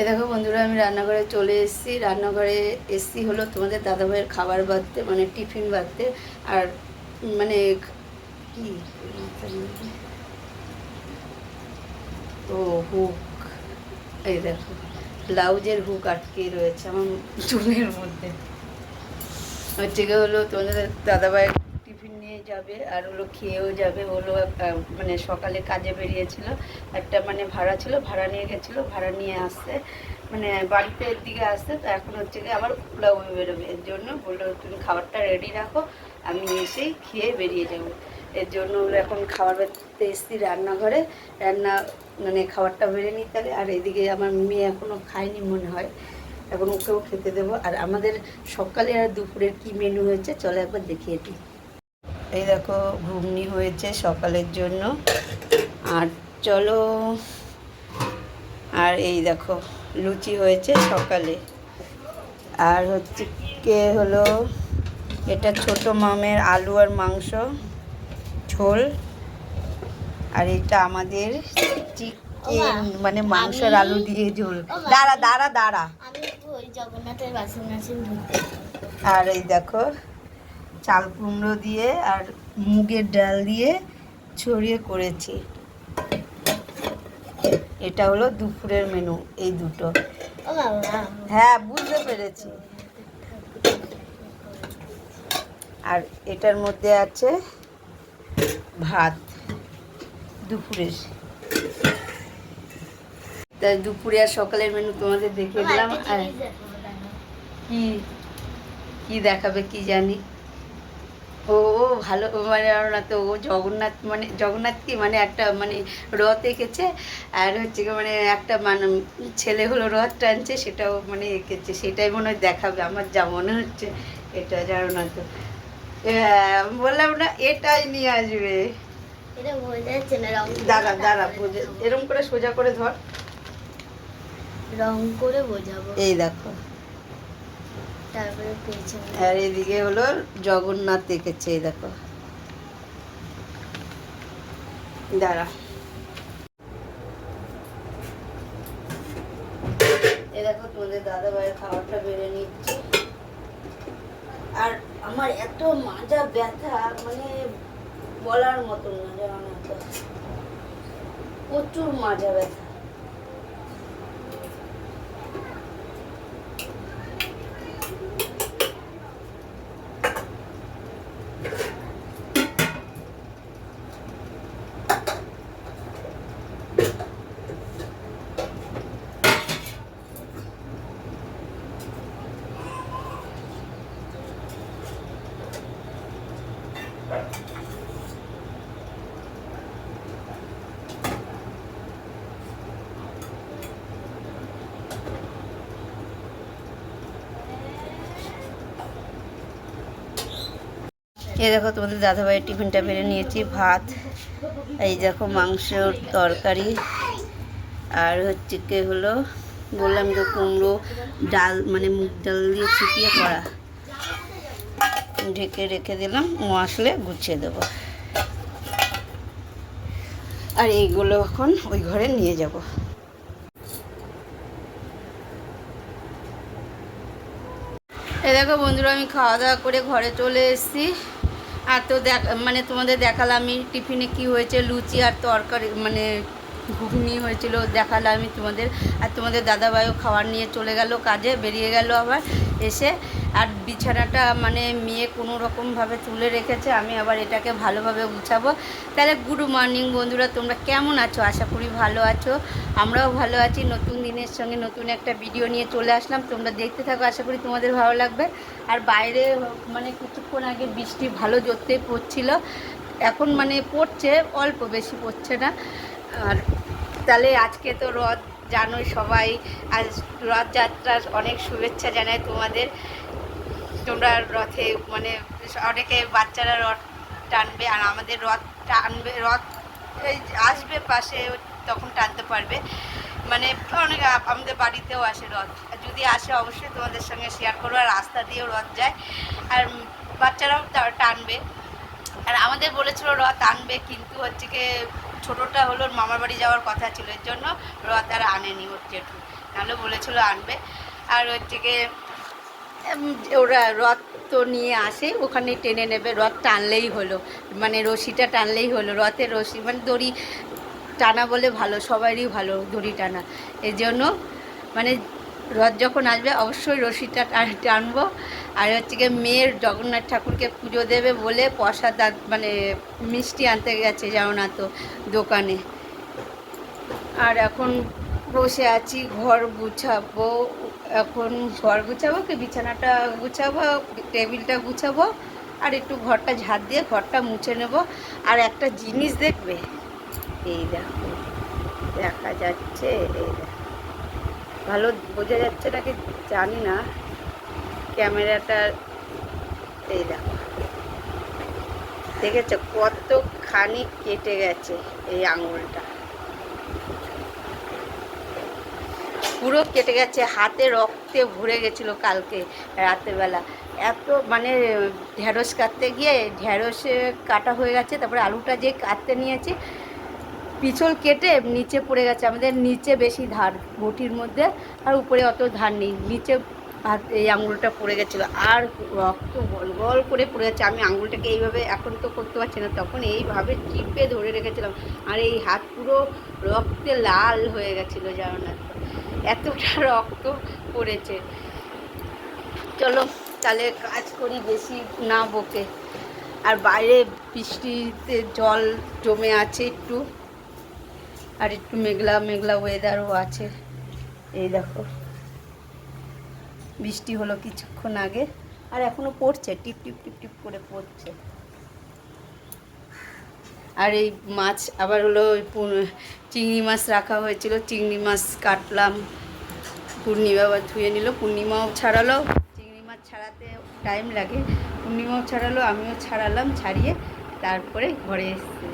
এ দেখো বন্ধুরা, আমি রান্নাঘরে চলে এসেছি। রান্নাঘরে এসছি হলো তোমাদের দাদাভাইয়ের খাবার বাড়তে মানে টিফিন বাড়তে আর মানে কি? ও, হুক। এই দেখো, ব্লাউজের হুক আটকে রয়েছে আমার চুলের মধ্যে। হচ্ছে হলো, তোমাদের দাদাভাইয়ের যাবে আর হলো খেয়েও যাবে। আহ, মানে সকালে কাজে বেরিয়েছিল। একটা মানে ভাড়া ছিল ভাড়া নিয়ে গেছিল ভাড়া নিয়ে আসছে। মানে বাড়িতে দিকে আসছে তো এখন হচ্ছে গিয়ে আবার পোলাও বেরোবে। এর জন্য বলল তুমি খাবারটা রেডি রাখো আমি এসেই খেয়ে বেরিয়ে যাব। এর জন্য এখন খাবার বেরতে এসছি রান্নাঘরে। রান্না মানে খাবারটা বেড়ে নিতে হবে। আর এদিকে আমার মেয়ে এখনও খায়নি মনে হয়। এখন ওকেও খেতে দেবো। আর আমাদের সকালে আর দুপুরের কি মেনু হয়েছে চলো একবার দেখিয়ে দিই। এই দেখো ঘুগনি হয়েছে সকালের জন্য। আর চলো আর এই দেখো লুচি হয়েছে সকালে। আর হচ্ছে কে হলো এটা ছোট মামের আলু আর মাংস ঝোল। আর এটা আমাদের চিকেন মানে মাংসের আলু দিয়ে ঝোল। দাঁড়া দাঁড়া দাঁড়া। আর এই দেখো চাল কুমড়ো দিয়ে আর মুগের ডাল দিয়ে ছড়িয়ে করেছি। এটা হলো দুপুরের মেনু এই দুটো। হ্যাঁ বুঝতে পেরেছি। আর এটার মধ্যে আছে ভাত, দুপুরের। তাই দুপুরে আর সকালের মেনু তোমাদের দেখিয়ে দিলাম। আর কি কি দেখাবে কি জানি। ভালো মানে না তো ও জগন্নাথ মানে জগন্নাথ কি মানে একটা মানে রথ এঁকেছে আর হচ্ছে মানে একটা মানে ছেলে হলো রথ টানছে সেটাও মানে এঁকেছে সেটাই মনে হয় দেখাবে আমার যা মনে হচ্ছে এটা জানো না তো। হ্যাঁ, বললাম না এটাই নিয়ে আসবে। দাঁড়া দাঁড়া বোঝে এরম করে সোজা করে ধর। রং করে বোঝাবো। এই দেখো। আর এদিকে হলো জগন্নাথ এঁকেছে এই দেখো। দাঁড়া। দেখো, তোমাদের দাদা ভাইয়ের খাবারটা বেড়ে নিচ্ছে। আর আমার এত মাজা ব্যথা মানে বলার মতন না, জানো প্রচুর মাজা ব্যথা। এই দেখো তোমাদের দাদাভাইয়ের টিফিনটা বেড়ে নিয়েছি, ভাত, এই দেখো মাংসর তরকারি, আর হচ্ছে কে হলো, বললাম যে কুমড়ো ডাল মানে মুগ ডাল দিয়ে ছিটিয়ে করা। ঢেকে রেখে দিলাম, ও আসলে গুছিয়ে দেবো। আর এইগুলো এখন ওই ঘরে নিয়ে যাব। এই দেখো বন্ধুরা, আমি খাওয়া দাওয়া করে ঘরে চলে এসেছি। আর তো দেখ মানে তোমাদের দেখালাম আমি টিফিনে কি হয়েছে, লুচি আর তরকারি মানে ঘুগনি হয়েছিল, দেখালাম আমি তোমাদের। আর তোমাদের দাদাভাইও খাবার নিয়ে চলে গেল কাজে, বেরিয়ে গেল আবার এসে। আর বিছানাটা মানে মেয়ে কোনো রকমভাবে তুলে রেখেছে, আমি আবার এটাকে ভালোভাবে গুছাবো। তাহলে গুড মর্নিং বন্ধুরা, তোমরা কেমন আছো? আশা করি ভালো আছো। আমরাও ভালো আছি। নতুন দিনের সঙ্গে নতুন একটা ভিডিও নিয়ে চলে আসলাম। তোমরা দেখতে থাকো, আশা করি তোমাদের ভালো লাগবে। আর বাইরে মানে কিছুক্ষণ আগে বৃষ্টি ভালো জোরতে পড়ছিল। এখন মানে পড়ছে, অল্প বেশি পড়ছে না। আর তাহলে আজকে তো রথ জানোই সবাই। আজ রথযাত্রার অনেক শুভেচ্ছা জানায় তোমাদের। তোমরা রথে মানে অনেকে বাচ্চারা রথ টানবে আর আমাদের রথ টানবে, রথ আসবে পাশে তখন টানতে পারবে। মানে অনেক আমাদের বাড়িতেও আসে রথ। যদি আসে অবশ্যই তোমাদের সঙ্গে শেয়ার করব। আর রাস্তা দিয়েও রথ যায়। আর বাচ্চারাও টানবে। আর আমাদের বলেছিল রথ আনবে কিন্তু হচ্ছে কি ছোটোটা হলো মামার বাড়ি যাওয়ার কথা ছিল। এর জন্য রথ আর আনেনি ওর জেঠু। নাহলে বলেছিল আনবে। আর হচ্ছে এম, ওরা রথ তো নিয়ে আসে ওখানে টেনে নেবে। রথ টানলেই হলো। মানে রশিটা টানলেই হলো। রথের রশি মানে দড়ি টানা বলে ভালো, সবারই ভালো দড়ি টানা। এই জন্য মানে রথ যখন আসবে, অবশ্যই রশিটা টানবো। আর হচ্ছে গিয়ে মেয়ের জগন্নাথ ঠাকুরকে পুজো দেবে বলে প্রসাদ মানে মিষ্টি আনতে গেছে যাও না তো দোকানে। আর এখন বসে আছি, ঘর গুছাবো। এখন ঘর গুছাবো কি বিছানাটা গুছাবো, টেবিলটা গুছাবো। আর একটু ঘরটা ঝাড় দিয়ে ঘরটা মুছে নেব। আর একটা জিনিস দেখবে এই দেখো, দেখা যাচ্ছে, এই ভালো বোঝা যাচ্ছে নাকি জানি না, ক্যামেরাটা, এই দেখো। দেখেছ কতখানি কেটে গেছে এই আঙুলটা? পুরো কেটে গেছে, হাতে রক্তে ভরে গেছিল কালকে রাতের বেলা। এত মানে ঢ্যাঁড়স কাটতে গিয়ে ঢ্যাঁড়সে কাটা হয়ে গেছে, তারপরে আলুটা যে কাটতে নিয়েছি পিছল কেটে নিচে পড়ে গেছে। আমাদের নিচে বেশি ধার বটির মধ্যে, আর উপরে অত ধার নেই। নিচে হাত, এই আঙুলটা পড়ে গেছিল। আর রক্ত গল গল করে পড়ে যাচ্ছে আমি আঙুলটাকে এইভাবে এখন তো করতে পারছি না। তখন এইভাবে চিপে ধরে রেখেছিলাম। আর এই হাত পুরো রক্তে লাল হয়ে গেছিল জানো না। এতটা রক্ত পড়েছে। চলো, তাহলে কাজ করি বেশি না বকে। আর বাইরে বৃষ্টিতে জল জমে আছে একটু। আর একটু মেঘলা মেঘলা ওয়েদারও আছে। এই দেখো, বৃষ্টি হলো কিছুক্ষণ আগে, আর এখনও পড়ছে, টিপ টিপ টিপ টিপ করে পড়ছে। আর এই মাছ আবার হলো চিংড়ি মাছ রাখা হয়েছিল, চিংড়ি মাছ কাটলাম। পূর্ণিমা আবার ধুয়ে নিল, পূর্ণিমাও ছাড়ালো। চিংড়ি মাছ ছাড়াতে টাইম লাগে, পূর্ণিমাও ছাড়ালো, আমিও ছাড়ালাম, ছাড়িয়ে তারপরে ঘরে এসেছি।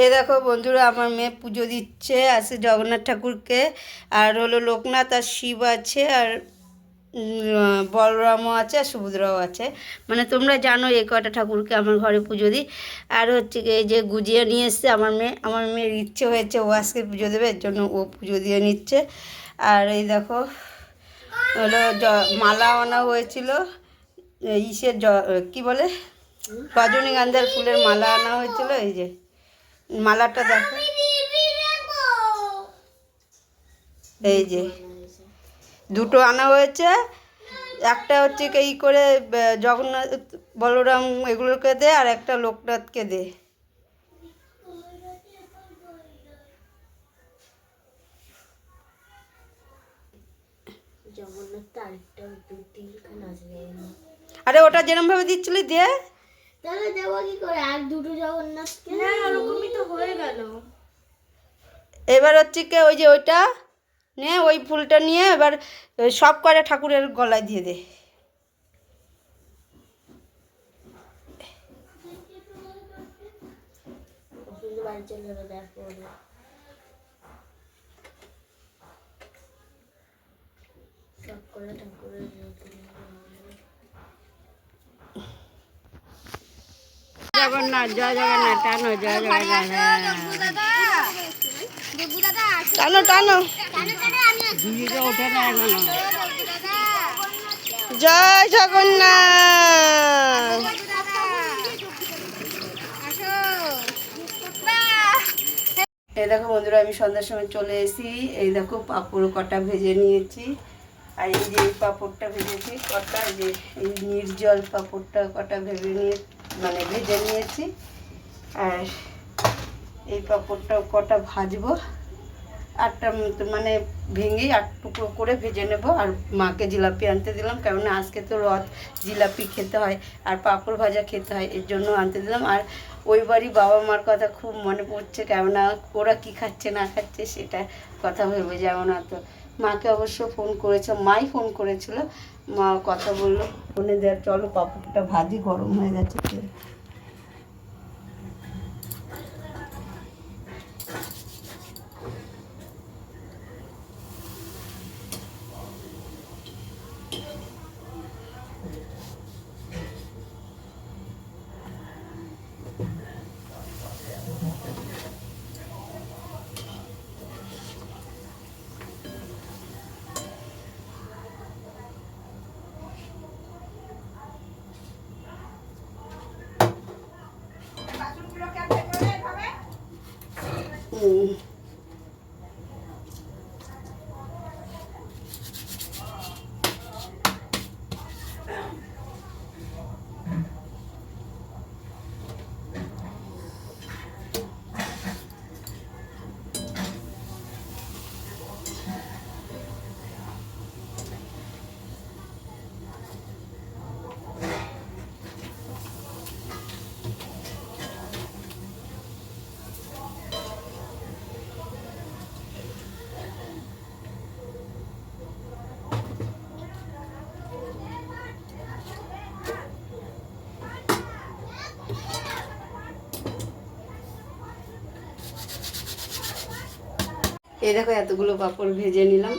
এ দেখো বন্ধুরা, আমার মেয়ে পুজো দিচ্ছে আছে জগন্নাথ ঠাকুরকে, আর হলো লোকনাথ, আর শিব আছে, আর বলরামও আছে, আর সুভদ্রাও আছে। মানে তোমরা জানো এই কটা ঠাকুরকে আমার ঘরে পুজো দিই। আর হচ্ছে কি, এই যে গুজিয়ে নিয়ে এসছে আমার মেয়ে, আমার মেয়ের ইচ্ছে হয়েছে ও আজকে পুজো দেবে, এর জন্য ও পুজো দিয়ে নিচ্ছে। আর এই দেখো, হলো মালা আনা হয়েছিল ইসের জ- কী বলে? রজনীগন্ধার ফুলের মালা আনা হয়েছিল, এই যে। মালাটা দেখো। এই যে দুটো আনা হয়েছে। একটা হচ্ছে কি এই করে জগন্নাথ বলরাম এগুলোকে দে আর একটা লোকনাথকে দে। আরে ওটা যেরমভাবে দিচ্ছিলি দে। তাহলে দেবো কি করে? আর দুটো জগন্নাথকে? না ওরকমই তো হয়ে গেল। এবার হচ্ছে কি ওই যে ওইটা? নে ওই ফুলটা নিয়ে এবার সব কটা ঠাকুরের গলায় দিয়ে দে। সব করে ঠাকুরের জগন্নাথ, জয় জগন্নাথ, টানো, জয় জগন্নাথ। টানো টানো। ওঠে না জয় জগন্নাথ। এই দেখো বন্ধুরা, আমি সন্ধ্যার সময় চলে এসেছি। এই দেখো পাঁপড় কটা ভেজে নিয়েছি। আর এই যে পাঁপড়টা ভেজেছি, কটা? যে এই নির্জল পাঁপড়টা কটা ভেজে নিয়ে মানে ভেজে নিয়েছি। আর এই পাঁপড়টাও কটা ভাজবো? আটটা মানে ভেঙে আট টুকরো করে ভেজে নেব। আর মাকে জিলাপি আনতে দিলাম কেননা আজকে তো রথ, জিলাপি খেতে হয়, আর পাঁপড় ভাজা খেতে হয়, এর জন্য আনতে দিলাম। আর ওই বাড়ি বাবা মার কথা খুব মনে পড়ছে, কেননা ওরা কি খাচ্ছে, না খাচ্ছে, সেটা কথা ভেবে যাব না তো। মাকে অবশ্য ফোন করেছে, মাই ফোন করেছিল মা কথা বলল। ফোনে দেয় চলো পাপড়টা ভাজি গরম হয়ে গেছে এই দেখো এতগুলো পাঁপড় ভেজে নিলাম।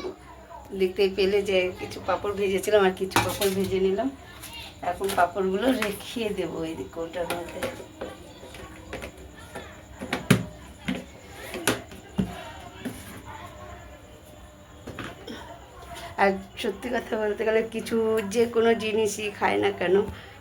দেখতেই পেলে যে কিছু পাঁপড় ভেজেছিলাম আর কিছু পাঁপড় ভেজে নিলাম। এখন পাঁপড়গুলো রেখিয়ে দেবো এই ওটার মধ্যে। আর সত্যি কথা বলতে গেলে কিছু যে কোনো জিনিসই খায় না কেন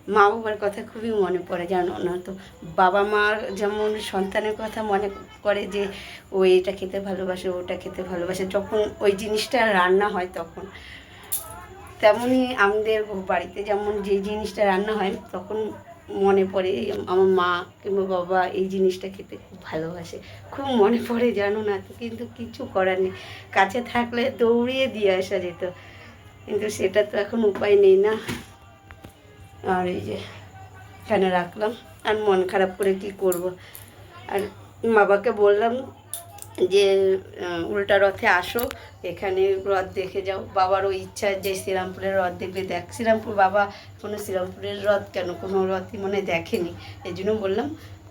মা বাবার কথা খুবই মনে পড়ে জানো না তো? বাবা মা যেমন সন্তানের কথা মনে করে যে, ও এটা খেতে ভালোবাসে, ওটা খেতে ভালোবাসে, যখন ওই জিনিসটা রান্না হয় তখন। তেমনই আমাদের বাড়িতে যেমন যে জিনিসটা রান্না হয় তখন মনে পড়ে আমার মা কিংবা বাবা এই জিনিসটা খেতে খুব ভালোবাসে। খুব মনে পড়ে জানো না তো? কিন্তু কিছু করার নেই। কাছে থাকলে দৌড়িয়ে দিয়ে আসা যেত। কিন্তু সেটা তো এখন উপায় নেই না। আর এই যে এখানে রাখলাম। আর মন খারাপ করে কি করব? আর বাবাকে বললাম যে উল্টা রথে আসো, এখানে রথ দেখে যাও। বাবারও ইচ্ছা যে শ্রীরামপুরের রথ দেখবে। দেখ, শ্রীরামপুর বাবা কোনো শ্রীরামপুরের রথ কেন? কোনো রথই মনে দেখেনি। এই জন্য বললাম,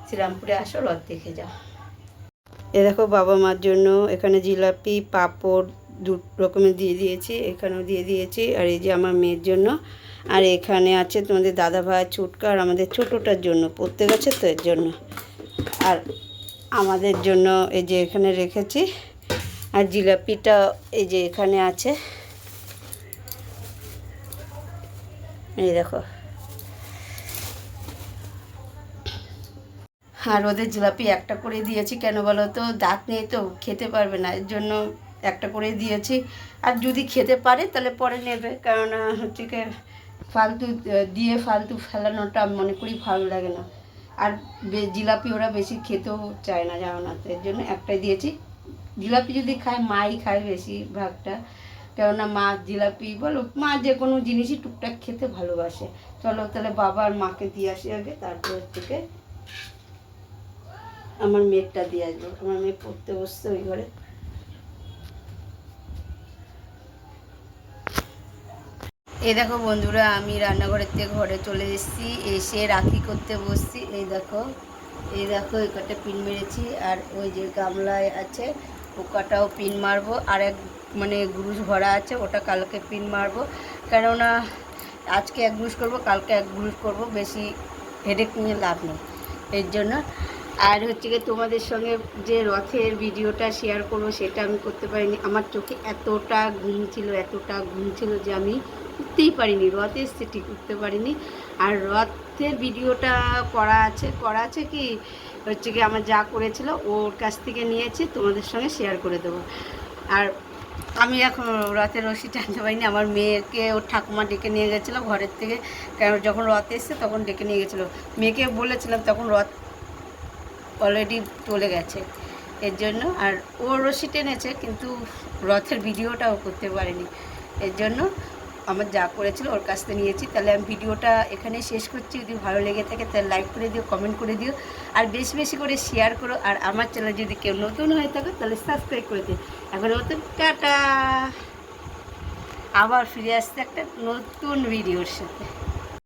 শ্রীরামপুরে আসো, রথ দেখে যাও। এ দেখো, বাবা মার জন্য এখানে জিলাপি, পাঁপড় দু রকমের দিয়ে দিয়েছি। এখানেও দিয়ে দিয়েছি। আর এই যে আমার মেয়ের জন্য আর এখানে আছে তোমাদের দাদা ভাই ছুটকা আর আমাদের ছোটোটার জন্য পড়তে গেছে তো এর জন্য। আর আমাদের জন্য এই যে এখানে রেখেছি। আর জিলাপিটা এই যে এখানে আছে। এই দেখো। আর ওদের জিলাপি একটা করে দিয়েছি, কেন বলো তো? দাঁত নেই তো, খেতে পারবে না, এর জন্য একটা করে দিয়েছি। আর যদি খেতে পারে তাহলে পরে নেবে কেননা হচ্ছে কি ফালতু দিয়ে ফালতু ফেলানোটা মনে করি ভালো লাগে না। আর জিলাপি ওরা বেশি খেতেও চায় না জানো না এর জন্য। একটাই দিয়েছি। জিলাপি যদি খায়, মাই খায় বেশি ভাগটা কেননা মা জিলাপি বলো, মা যে কোনো জিনিসই টুকটাক খেতে ভালোবাসে। চলো তাহলে বাবা আর মাকে দিয়ে আসি আগে, তারপর থেকে আমার মেয়েরটা দিয়ে আসব। আমার মেয়ে পড়তে বসতে ওই ঘরে। এই দেখো বন্ধুরা, আমি রান্নাঘরের থেকে ঘরে চলে এসেছি। এসে রাখি করতে বসছি। এই দেখো এই দেখো, এই কটা পিন মেরেছি। আর ওই যে গামলায় আছে ও ওকাটাও পিন মারবো। আর এক মানে গ্রুশ ভরা আছে, ওটা কালকে পিন মারবো। কেননা আজকে এক গ্রুশ করব, কালকে এক গ্রুশ করব, বেশি হেডেক নিয়ে লাভ নেই। এর জন্য। আর হচ্ছে গিয়ে তোমাদের সঙ্গে যে রথের ভিডিওটা শেয়ার করব, সেটা আমি করতে পারিনি। আমার চোখে এতটা ঘুম ছিল, এতটা ঘুম ছিল যে আমি উঠতেই পারিনি, রথ এসছে ঠিক উঠতে পারিনি। আর রথের ভিডিওটা করা আছে করা আছে কি, হচ্ছে কি আমার যা করেছিল ওর কাছ থেকে নিয়েছি, তোমাদের সঙ্গে শেয়ার করে দেবো। আর আমি এখন রথের রশি টানতে পারিনি, আমার মেয়েকে, ওর ঠাকুমা ডেকে নিয়ে গেছিল ঘরের থেকে যখন রথ এসছে তখন ডেকে নিয়ে গেছিল। মেয়েকে বলেছিলাম তখন রথ অলরেডি চলে গেছে, এর জন্য। আর ও রশি টেনেছে, কিন্তু রথের ভিডিওটাও করতে পারেনি, এর জন্য আমার যা করেছিল ওর কাছ থেকে নিয়েছি। তাহলে আমি ভিডিওটা এখানে শেষ করছি। যদি ভালো লেগে থাকে, তাহলে লাইক করে দিও কমেন্ট করে দিও। আর বেশি বেশি করে শেয়ার করো। আর আমার চ্যানেল যদি কেউ নতুন হয়ে থাকে, তাহলে সাবস্ক্রাইব করে দিও। এখন নতুন টাটা! আবার ফিরে আসছে একটা নতুন ভিডিওর সাথে।